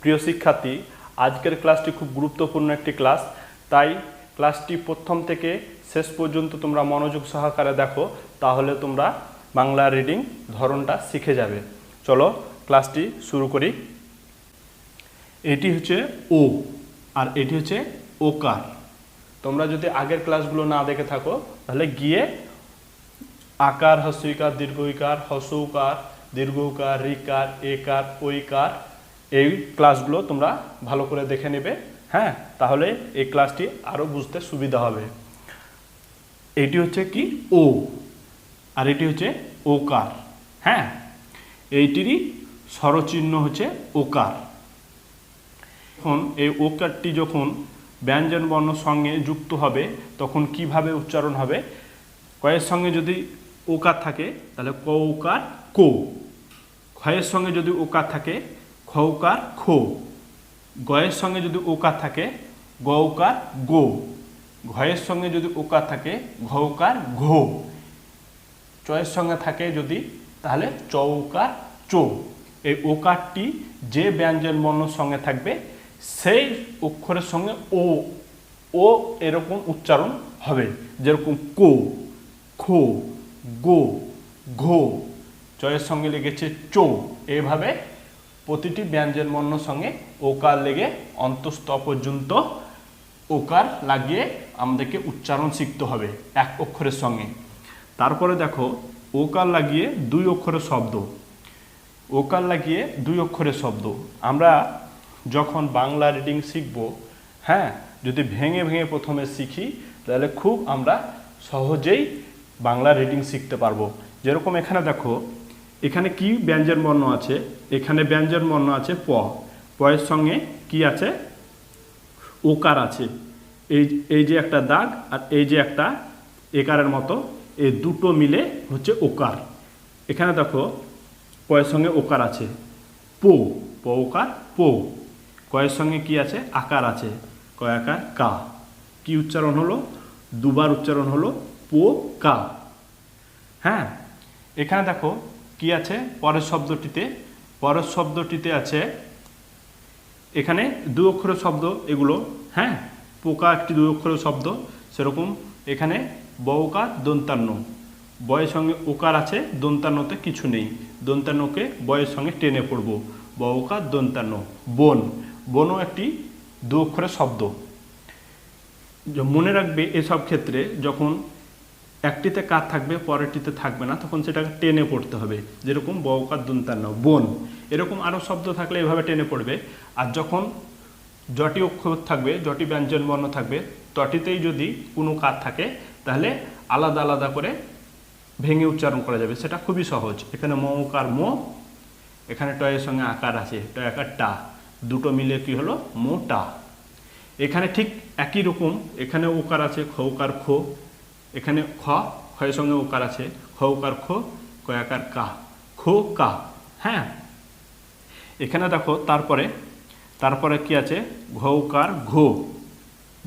প্রিয় শিক্ষার্থী, আজকের ক্লাসটি খুব গুরুত্বপূর্ণ একটি ক্লাস। তাই ক্লাসটি প্রথম থেকে শেষ পর্যন্ত তোমরা মনোযোগ সহকারে দেখো, তাহলে তোমরা বাংলা রিডিং ধরনটা শিখে যাবে। চলো ক্লাসটি শুরু করি। এটি হচ্ছে ও, আর এটি হচ্ছে ওকার। তোমরা যদি আগের ক্লাসগুলো না দেখে থাকো, তাহলে গিয়ে আকার হস্যইকার দীর্ঘইকার হসৌকার দীর্ঘকার রিকার, একার, ঐকার এই ক্লাসগুলো তোমরা ভালো করে দেখে নেবে হ্যাঁ? তাহলে এই ক্লাসটি আরও বুঝতে সুবিধা হবে। এটি হচ্ছে কি? ও। আর এটি হচ্ছে ওকার হ্যাঁ? এইটিরই স্বরচিহ্ন হচ্ছে ওকার। এখন এই ওকারটি যখন ব্যঞ্জন বর্ণ সঙ্গে যুক্ত হবে, তখন কীভাবে উচ্চারণ হবে? কয়ের সঙ্গে যদি ওকার থাকে, তাহলে ক ওকার কো। ক্ষয়ের সঙ্গে যদি ওকার থাকে খ ওকার খো। গয়ের সঙ্গে যদি ওকার থাকে গ ওকার গো। ঘয়ের সঙ্গে যদি ওকার থাকে ঘ ওকার ঘো। চয়ের সঙ্গে থাকে যদি, তাহলে চৌকার চৌ। এই ওকারটি যে ব্যঞ্জন বর্ণর সঙ্গে থাকবে, সেই অক্ষরের সঙ্গে ও। ও এরকম উচ্চারণ হবে, যেরকম কো, খো, গো, ঘো। চয়ের সঙ্গে লেগেছে চো। এইভাবে প্রতিটি ব্যঞ্জন বর্ণর সঙ্গে ওকার লেগে অন্তঃস্থ পর্যন্ত ওকার লাগিয়ে আমাদেরকে উচ্চারণ শিখতে হবে এক অক্ষরের সঙ্গে। তারপরে দেখো, ওকার লাগিয়ে দুই অক্ষরের শব্দ। ওকার লাগিয়ে দুই অক্ষরের শব্দ। আমরা যখন বাংলা রিডিং শিখব হ্যাঁ যদি ভেঙে ভেঙে প্রথমে শিখি, তাহলে খুব আমরা সহজেই বাংলা রিডিং শিখতে পারব। যেরকম এখানে দেখো এখানে কি ব্যঞ্জন বর্ণ আছে? এখানে ব্যঞ্জন বর্ণ আছে প। পয়ের সঙ্গে কি আছে? ওকার আছে। এই এই যে একটা দাগ আর এই যে একটা একারের মতো, এই দুটো মিলে হচ্ছে ওকার। এখানে দেখো, পয়ের সঙ্গে ওকার আছে। পো, প ওকার, পো। কয়ের সঙ্গে কি আছে? আকার আছে। কয় আকার, কা। কি উচ্চারণ হলো? দুবার উচ্চারণ হলো পো, কা। হ্যাঁ? এখানে দেখো কি আছে? পরের শব্দটিতে পরের শব্দটিতে আছে, এখানে দু অক্ষরের শব্দ এগুলো হ্যাঁ? পোকা একটি দু অক্ষরের শব্দ, সেরকম। এখানে বউকার দন্তান্ন। বয়ের সঙ্গে ওকার আছে, দন্তান্নতে কিছু নেই। দন্তান্নকে বয়ের সঙ্গে টেনে পড়ব। বউকার দন্তান্ন। বন। বনও একটি দু অক্ষরের শব্দ। মনে রাখবে এসব ক্ষেত্রে যখন একটিতে কার থাকবে, পরেরটিতে থাকবে না, তখন সেটাকে টেনে পড়তে হবে। যেরকম বউকার দন্তান্ন বন। এরকম আরও শব্দ থাকলে এভাবে টেনে পড়বে। আর যখন জটি অক্ষর থাকবে, জটি ব্যঞ্জন বর্ণ থাকবে, তটিতেই যদি কোনো কার থাকে, তাহলে আলাদা আলাদা করে ভেঙে উচ্চারণ করা যাবে। সেটা খুবই সহজ। এখানে মৌকার মো, এখানে টয়ের সঙ্গে আকার আছে। টয় আকার টা। দুটো মিলে কি হলো? মোটা এখানে ঠিক একই রকম। এখানে ওকার আছে খৌকার খো। এখানে খ খয়ের সঙ্গে ওকার আছে। খৌকার খো, কয়াকার কা। খো, কা। হ্যাঁ? এখানে দেখো, তারপরে তারপরে কি আছে? ঘৌকার ঘো।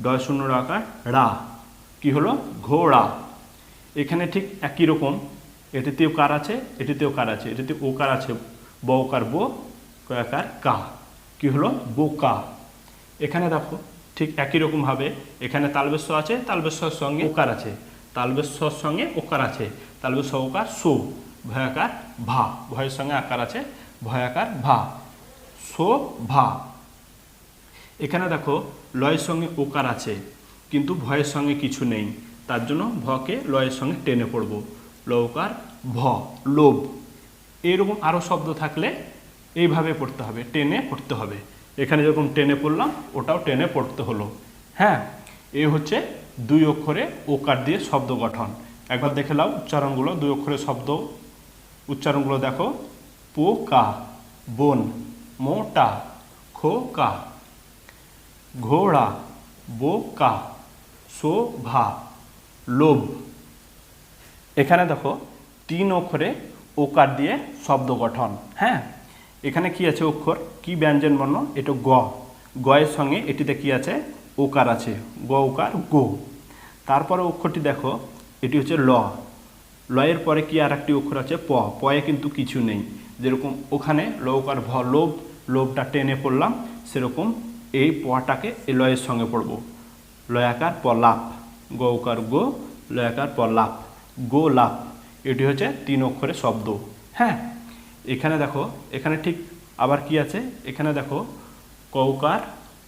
ডয় শূন্য আকার, রা। কি হলো? ঘোড়া এখানে ঠিক একই রকম। এটিতেও কার আছে, এটিতেও কার আছে। এটিতে ওকার আছে বউকার বো, কয়াকার, কা। কি হলো? বোকা এখানে দেখো, ঠিক একই রকমভাবে এখানে তালবেশ্ব আছে তালবেশ্বর সঙ্গে ওকার আছে। তালবেশ্বর সঙ্গে ওকার আছে। তালবেশ্ব ওকার সো, ভয়াকার ভা। ভয়ের সঙ্গে আকার আছে, ভয়াকার ভা। সো, ভা। এখানে দেখো, লয়ের সঙ্গে ওকার আছে, কিন্তু ভয়ের সঙ্গে কিছু নেই। তার জন্য ভকে লয়ের সঙ্গে টেনে পড়ব। লৌকার ভ, লোভ। এরকম আরও শব্দ থাকলে এইভাবে পড়তে হবে, টেনে পড়তে হবে। এখানে যেরকম টেনে পড়লাম, ওটাও টেনে পড়তে হলো। হ্যাঁ এ হচ্ছে দুই অক্ষরে ওকার দিয়ে শব্দ গঠন। একবার দেখে নাও উচ্চারণগুলো, দুই অক্ষরের শব্দ। উচ্চারণগুলো দেখো। পোকা, বন, মোটা, খোকা, ঘোড়া, বোকা, শোভা, লোভ। এখানে দেখো, তিন অক্ষরে ওকার দিয়ে শব্দ গঠন। হ্যাঁ? এখানে কি আছে অক্ষর? কি ব্যঞ্জন বর্ণ এটা গ। গয়ের সঙ্গে এটিতে কি আছে? ওকার আছে। গ ওকার, গো। তারপরে অক্ষরটি দেখো, এটি হচ্ছে ল। লয়ের পরে কি আর একটি অক্ষর আছে? প। পয়ে কিন্তু কিছু নেই। যেরকম ওখানে লৌকার ভ লোভ, লোভটা টেনে পড়লাম, সেরকম এই পটাকে এই লয়ের সঙ্গে পড়ব। লয়াকার প লাভ গৌকার গো, লয়াকার প লাভ গো লাভ এটি হচ্ছে তিন অক্ষরের শব্দ। হ্যাঁ এখানে দেখো, এখানে ঠিক আবার কি আছে? এখানে দেখো কৌকার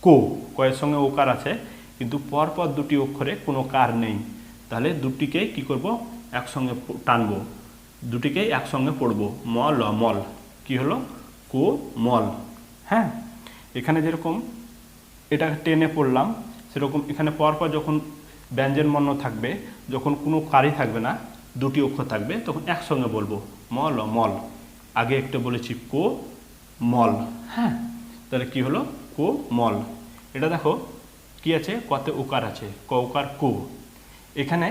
কো, কয়ের সঙ্গে ওকার আছে, কিন্তু পরপর দুটি অক্ষরে কোনো কার নেই। তাহলে দুটিকেই কি করব? একসঙ্গে টানবো। দুটিকেই একসঙ্গে পড়ব। ম ল মল কি হলো? কো, মল। হ্যাঁ? এখানে যেরকম এটা টেনে পড়লাম, সেরকম এখানে পরপর যখন ব্যঞ্জন বর্ণ থাকবে, যখন কোনো কারি থাকবে না, দুটি অক্ষর থাকবে, তখন একসঙ্গে বলব, মল মল আগে একটা বলেছি কো, মল। হ্যাঁ? তাহলে কি হলো? কো মল। এটা দেখো, কি আছে? কতে উকার আছে, ক উকার কো। এখানে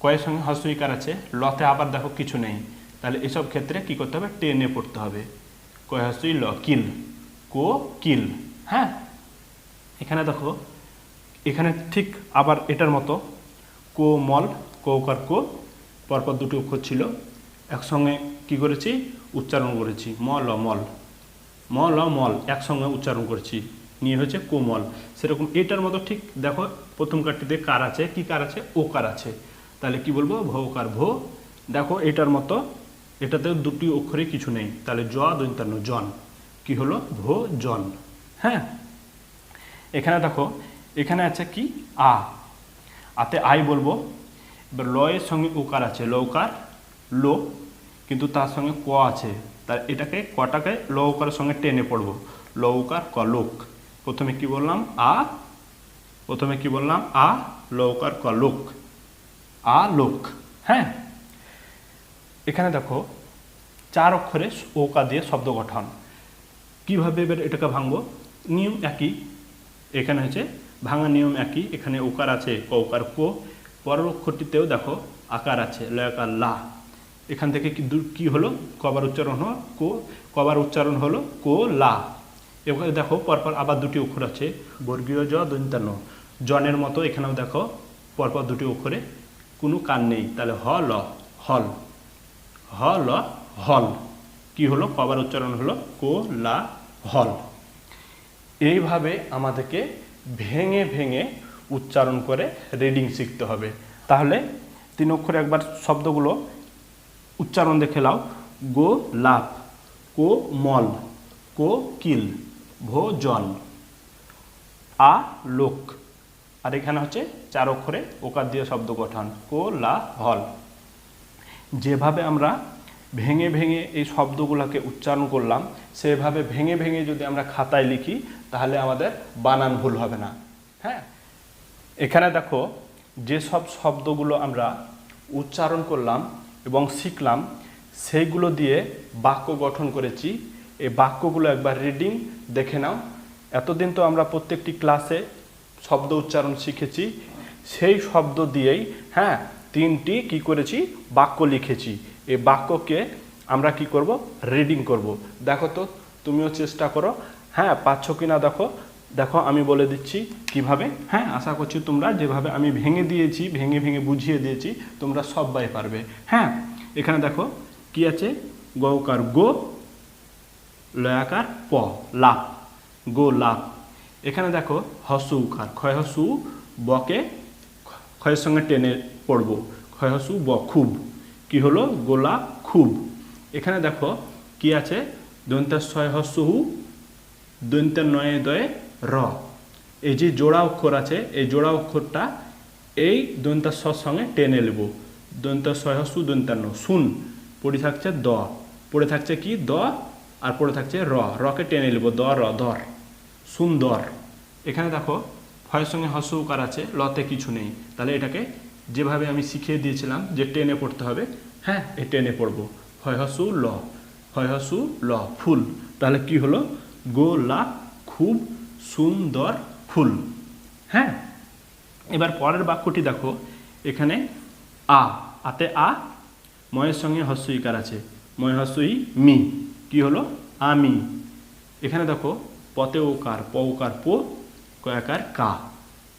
কয়ের সঙ্গে হস্যইকার আছে, লতে আবার দেখো কিছু নেই। তাহলে এসব ক্ষেত্রে কি করতে হবে? টেনে পড়তে হবে। কয় হস্যই ল, কিল। কো, কিল। হ্যাঁ? এখানে দেখো, এখানে ঠিক আবার এটার মতো, কো মল কৌকার কো, পরপর দুটি অক্ষর ছিল। একসঙ্গে কি করেছি? উচ্চারণ করেছি। মল ও মল মল একসঙ্গে উচ্চারণ করছি। নিয়ে হচ্ছে কোমল। সেরকম এটার মতো ঠিক দেখো, প্রথম কারটিতে কার আছে, কি কার আছে? ও কার আছে। তাহলে কি বলব? ভৌকার ভো। দেখো, এটার মতো, এটাতেও দুটি অক্ষরে কিছু নেই। তাহলে জ, দৈন্তান্ন, জন। কি হলো? ভো, জন। হ্যাঁ? এখানে দেখো, এখানে আছে কি? আ। আতে আই বলব। এবার লয়ের সঙ্গে উকার আছে। লৌকার লো। কিন্তু তার সঙ্গে ক আছে। তার এটাকে কটাকে লৌকারের সঙ্গে টেনে পড়ব। লৌকার লোক প্রথমে কি বললাম? আ, প্রথমে কি বললাম? আ, লৌকার ক লোক আ, লোক। হ্যাঁ? এখানে দেখো, চার অক্ষরে ওকা দিয়ে শব্দ গঠন। কীভাবে এবার এটাকে ভাঙবো? নিয়ম একই। এখানে হচ্ছে ভাঙা নিয়ম একই। এখানে ওকার আছে কৌকার কো। পরের অক্ষরটিতেও দেখো, আকার আছে লয়াকার লা। এখান থেকে কি হলো? কবার উচ্চারণ হলো, কো, কবার উচ্চারণ হলো, কো, লা। এবার দেখো, পরপর আবার দুটি অক্ষর আছে। বর্গীয় জ, দন্তান্ন। জনের মতো এখানেও দেখো, পরপর দুটি অক্ষরে কোনো কান নেই। তাহলে হ, ল, হল। হ, ল, হল। কি হলো? কবার উচ্চারণ হলো, কো, লা, হল। এইভাবে আমাদেরকে ভেঙে ভেঙে উচ্চারণ করে রিডিং শিখতে হবে। তাহলে তিন অক্ষরে একবার শব্দগুলো উচ্চারণ দেখে লাও গো লাভ কো মল, কো কিল ভোজন আ লোক। আর এখানে হচ্ছে চার অক্ষরে ওকার দিয়ে শব্দ গঠন। কো লা হল। যেভাবে আমরা ভেঙে ভেঙে এই শব্দগুলোকে উচ্চারণ করলাম, সেভাবে ভেঙে ভেঙে যদি আমরা খাতায় লিখি, তাহলে আমাদের বানান ভুল হবে না। হ্যাঁ? এখানে দেখো, যেসব শব্দগুলো আমরা উচ্চারণ করলাম এবং শিখলাম, সেইগুলো দিয়ে বাক্য গঠন করেছি। এই বাক্যগুলো একবার রিডিং দেখে নাও। এতদিন তো আমরা প্রত্যেকটি ক্লাসে শব্দ উচ্চারণ শিখেছি। সেই শব্দ দিয়েই হ্যাঁ তিনটি কি করেছি? বাক্য লিখেছি। এই বাক্যকে আমরা কি করব? রিডিং করব। দেখো তো, তুমিও চেষ্টা করো। হ্যাঁ পাচ্ছ কি না দেখো। দেখো, আমি বলে দিচ্ছি কীভাবে। হ্যাঁ আশা করছি তোমরা যেভাবে আমি ভেঙে দিয়েছি, ভেঙে ভেঙে বুঝিয়ে দিয়েছি, তোমরা সবাই পারবে। হ্যাঁ এখানে দেখো কি আছে? গৌকার গো, লয়াকার প লাভ গো লাভ এখানে দেখো, হসু উকার, ক্ষয় হসু বকে, ক্ষয়ের সঙ্গে টেনে পড়ব। ক্ষয় হসু ব, খুব। কি হলো? গোলা খুব। এখানে দেখো কি আছে? দন্তের ছয় হস্যহু দন্তের নয়ে দয়ে র। এই যে জোড়া অক্ষর আছে, এই জোড়া অক্ষরটা এই দন্তার স্বর সঙ্গে টেনে নেব। দন্তার ছয় হস্যু দন্তান্ন শুন। পড়ে থাকছে দ। পড়ে থাকছে কি? দ আর পড়ে থাকছে র। রকে টেনে নেব, দ, র দর সুন্দর এখানে দেখো ফয়ের সঙ্গে হস্য উকার আছে, লতে কিছু নেই। তাহলে এটাকে যেভাবে আমি শিখিয়ে দিয়েছিলাম যে টেনে পড়তে হবে হ্যাঁ এই টেনে পড়ব। হয় হসু ল। হয় হসু ল, ফুল। তাহলে কি হলো? গোলাপ খুব সুন্দর ফুল। হ্যাঁ? এবার পরের বাক্যটি দেখো। এখানে আ, আতে আ, ময়ের সঙ্গে হস্যইকার আছে। ময় হস্যই মি। কি হলো? আমি। এখানে দেখো পতে ওকার প ওকার পো কয়াকার কা।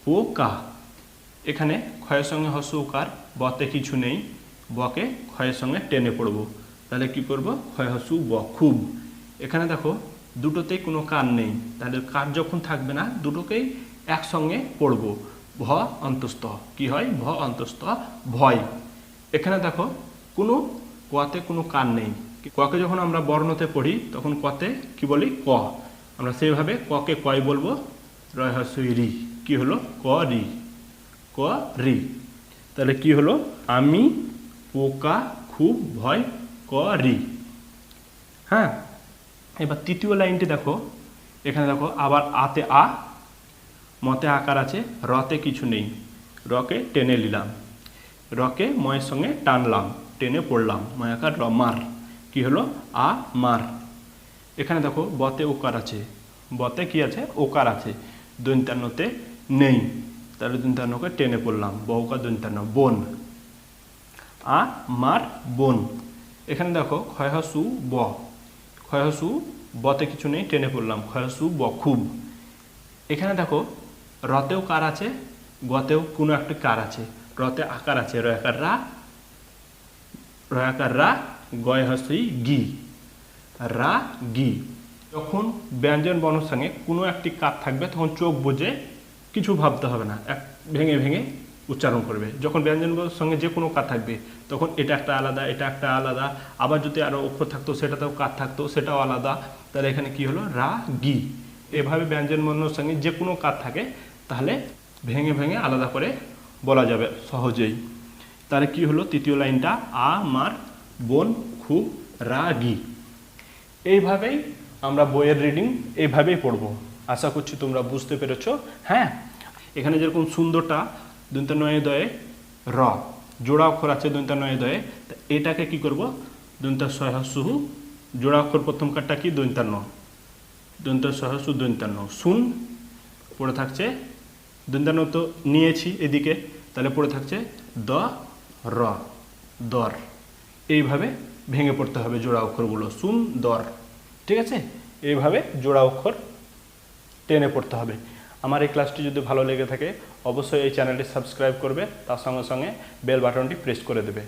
পো, কা। এখানে ক্ষয়ের সঙ্গে হস্য উকার বতে কিছু নেই। বকে ক্ষয়ের সঙ্গে টেনে পড়ব। তাহলে কি করব? ক্ষয় হস্যু ব, খুব। এখানে দেখো দুটোতেই কোনো কান নেই। তাহলে কার যখন থাকবে না, দুটোকেই একসঙ্গে পড়ব। ভ অন্তস্থ। কি হয়? ভ অন্তস্থ। ভয়। এখানে দেখো, কোনো কতে কোনো কান নেই। ককে যখন আমরা বর্ণতে পড়ি, তখন কতে কি বলি? ক। আমরা সেইভাবে ককে কয় বলব? রয় হস্যই রি কি হলো? ক রি। ক রি। তাহলে কি হলো? আমি পোকা খুব ভয় ক করি। হ্যাঁ? এবার তৃতীয় লাইনটি দেখো। এখানে দেখো, আবার আতে আ, মতে আকার আছে, রতে কিছু নেই। রকে টেনে নিলাম। রকে ময়ের সঙ্গে টানলাম, টেনে পড়লাম। ময় ময়াকার র, মার। কি হলো? আ, মার। এখানে দেখো, বতে ওকার আছে। বতে কি আছে? ওকার আছে। দৈন্তান্নতে নেই। তাহলে দৈন্তান্নকে টেনে পড়লাম। বহুকা দৈন্তান্ন, বোন। আ, মার, বোন। এখানে দেখো, ক্ষয়হসু, ব। ক্ষয়হসু বতে কিছু নেই, টেনে পড়লাম। ক্ষয়হসু ব, খুব। এখানে দেখো, রতেও কার আছে, গতেও কোনো একটা কার আছে। রতে আকার আছে রয়াকার রা রয়াকার রা, গয় হসই গি। রা, গি। যখন ব্যঞ্জন বর্ণের সঙ্গে কোনো একটি কার থাকবে, তখন চোখ বুঝে কিছু ভাবতে হবে না। এক ভেঙে ভেঙে উচ্চারণ করবে। যখন ব্যঞ্জন বর্ণের সঙ্গে যে কোনো কার থাকবে, তখন এটা একটা আলাদা, এটা একটা আলাদা। আবার যদি আরও অক্ষর থাকতো, সেটাতেও কার থাকতো, সেটাও আলাদা। তাহলে এখানে কি হলো? রা, গি। এভাবে ব্যঞ্জন বর্ণের সঙ্গে যে কোনো কার থাকে, তাহলে ভেঙে ভেঙে আলাদা করে বলা যাবে সহজেই। তাহলে কি হলো? তৃতীয় লাইনটা, আ, মার, বোন খুব রাগি এইভাবেই আমরা বইয়ের রিডিং এইভাবেই পড়ব। আশা করছি তোমরা বুঝতে পেরেছ। হ্যাঁ? এখানে যেরকম সুন্দরটা দন্তানয় দয়ে র। জোড়া অক্ষর আছে দন্তানয় দয়ে। তা এটাকে কি করব? দন্তা সহসুহু জোড়া অক্ষর প্রথম কারটা কি? দন্তান্ন দন্ত সহসু দন্তান্ন শুন। পড়ে থাকছে। দন্তান্ন তো নিয়েছি এদিকে। তাহলে পড়ে থাকছে দ, র, দর। এইভাবে ভেঙে পড়তে হবে জোড়া অক্ষরগুলো। শুন, দর। ঠিক আছে? এইভাবে জোড়া অক্ষর টেনে পড়তে হবে। আমার এই ক্লাসটি যদি ভালো লেগে থাকে অবশ্যই এই চ্যানেলটি সাবস্ক্রাইব করবে তার সঙ্গে সঙ্গে বেল বাটনটি প্রেস করে দেবে।